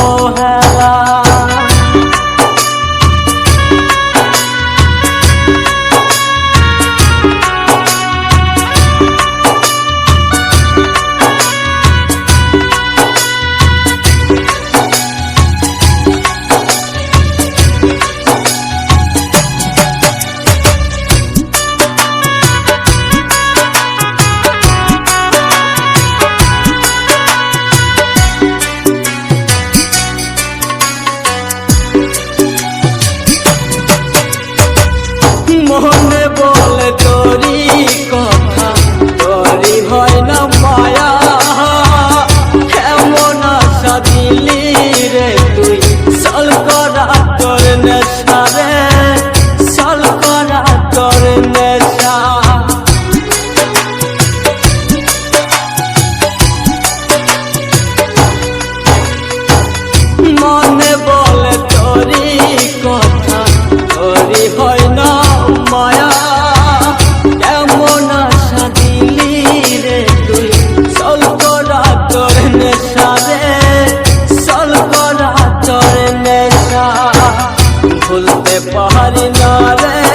Oh, I खुलते पहाड़ी नारे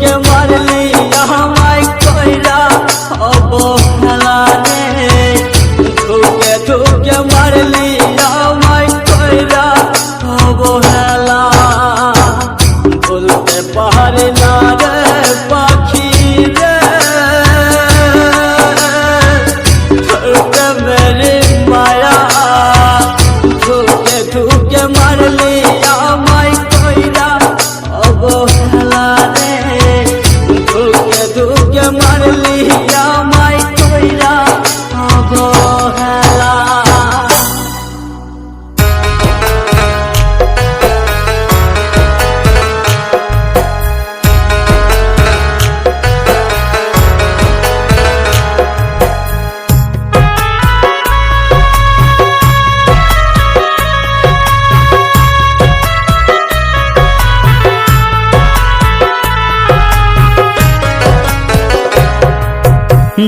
કે મારે લઈ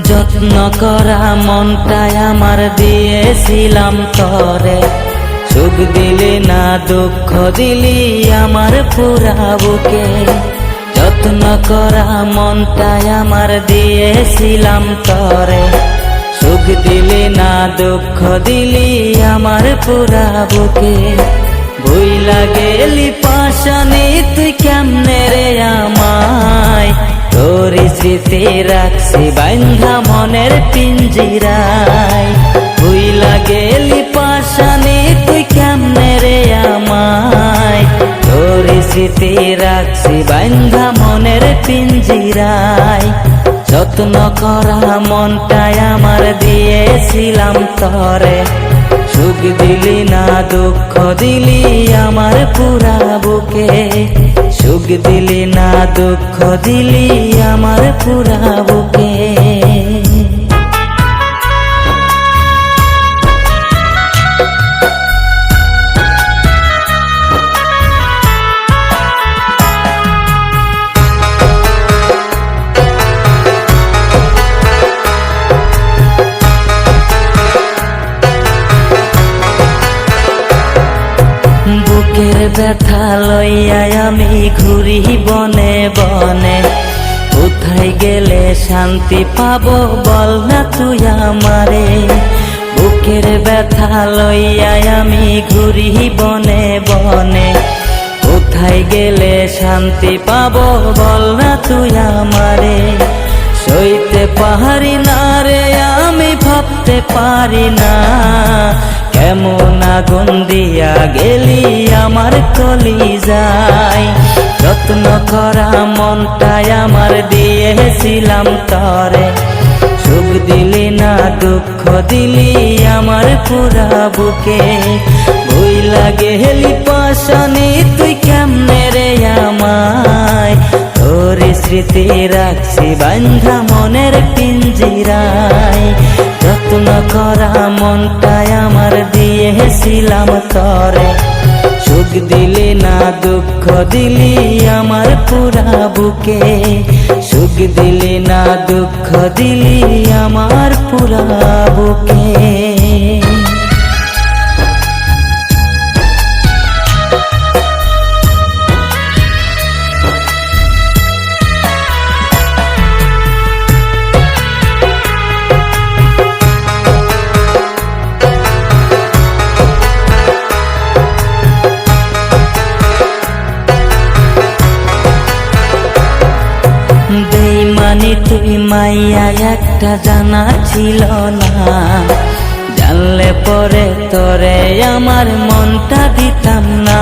যত্ন করা মনটাই আমার দিয়েছিলাম তরে। সুখ দিলি না, দুঃখ দিলি আমার পুরা বুকে। যত্ন করা মনটাই আমার দিয়েছিলাম তরে। সুখ দিলি না, দুঃখ দিলি আমার পুরা বুকে। ভুইলা গেলি পাশানি, তুই কেমনে রে আমায়? তোর স্মৃতি রাখছি, বান্ধা মনের পিঞ্জিরায়। ভুইলা গেলি পাশানি তুই কেমনে রে আমায়? তোর স্মৃতি রাখছি, বান্ধা মনের পিঞ্জিরায়। যত্ন করা মনটাই আমার দিয়েছিলাম তরে। সুখ দিলি না, দুঃখ দিলি আমার পুরা বুকে। সুখ দিলি না দুঃখ দিলি আমার পুরা বুকে। ব্যথা লইয়া আমি ঘুরি বনে বনে। কোথায় গেলে শান্তি পাবো বল না তুই আমারে। বুকের ব্যথা লইয়া আমি ঘুরি বনে বনে। কোথায় গেলে শান্তি পাবো বল না তুই আমারে। সইতে পারি না রে, আমি ভাবতে পারি না। কেমন আগুন দিয়া গেলি আমার কলি যায় যত্ন করা মনটাই আমার দিয়েছিলাম তরে। সুখ দিলি না, দুঃখ দিলি আমার পুরা বুকে। ভুই লাগে হেলি পাশানি তুই কেমনে স্মৃতি রাখছি বান্ধা মনের পিঞ্জিরায়। যত্ন করা মনটাই আমার দিয়েছিলাম তরে। সুখ দিলি না, দুঃখ দিলি আমার পুরা বুকে। সুখ দিলি না, দুঃখ দিলি আমার পুরা বুকে। একটা জানা ছিল না। জানলে পরে তোরে আমার মনটা দিতাম না।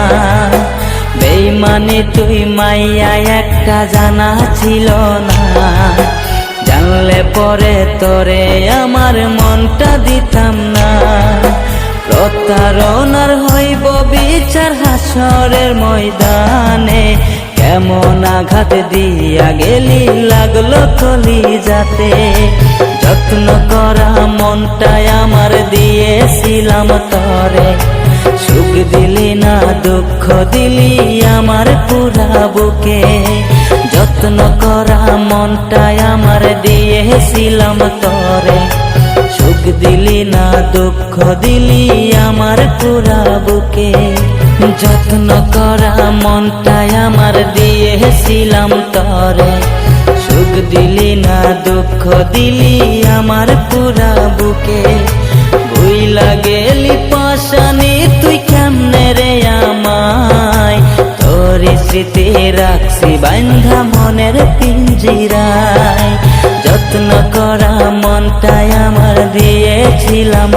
বেইমানি তুই মাইয়া, একটা জানা ছিল না। জানলে পরে তোরে আমার মনটা দিতাম না। প্রতারণার হইব বিচার হাসরের ময়দানে। কেমন আঘাত দিয়া গেলি, লাগল কলি যাতে। যত্ন করা মনটাই আমার দিয়েছিলাম তরে। সুখ দিলি না, দুঃখ দিলি আমার পুরা বুকে। যত্ন করা মনটাই আমার দিয়েছিলাম তরে। সুখ দিলি না, দুঃখ দিলি আমার পুরা বুকে। যত্ন করা মনটাই আমার দিয়েছিলাম তরে। সুখ দিলি না, দুঃখ দিলি আমার পুরা বুকে। ভুইলা গেলি পাশানি তুই কেমনে রে আমায়? তোর স্মৃতি রাখছি বান্ধা মনের পিঞ্জিরায় যত্ন করা মনটাই আমার দিয়েছিলাম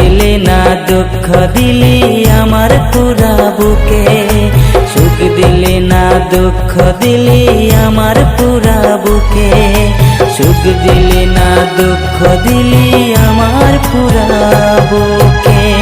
দিলি না দুঃখ দিলি আমার পুরা বুকে। সুখ দিলে না দুঃখ দিলি আমার পুরা বুকে। সুখ দিলে না দুঃখ দিলি আমার পুরা বুকে।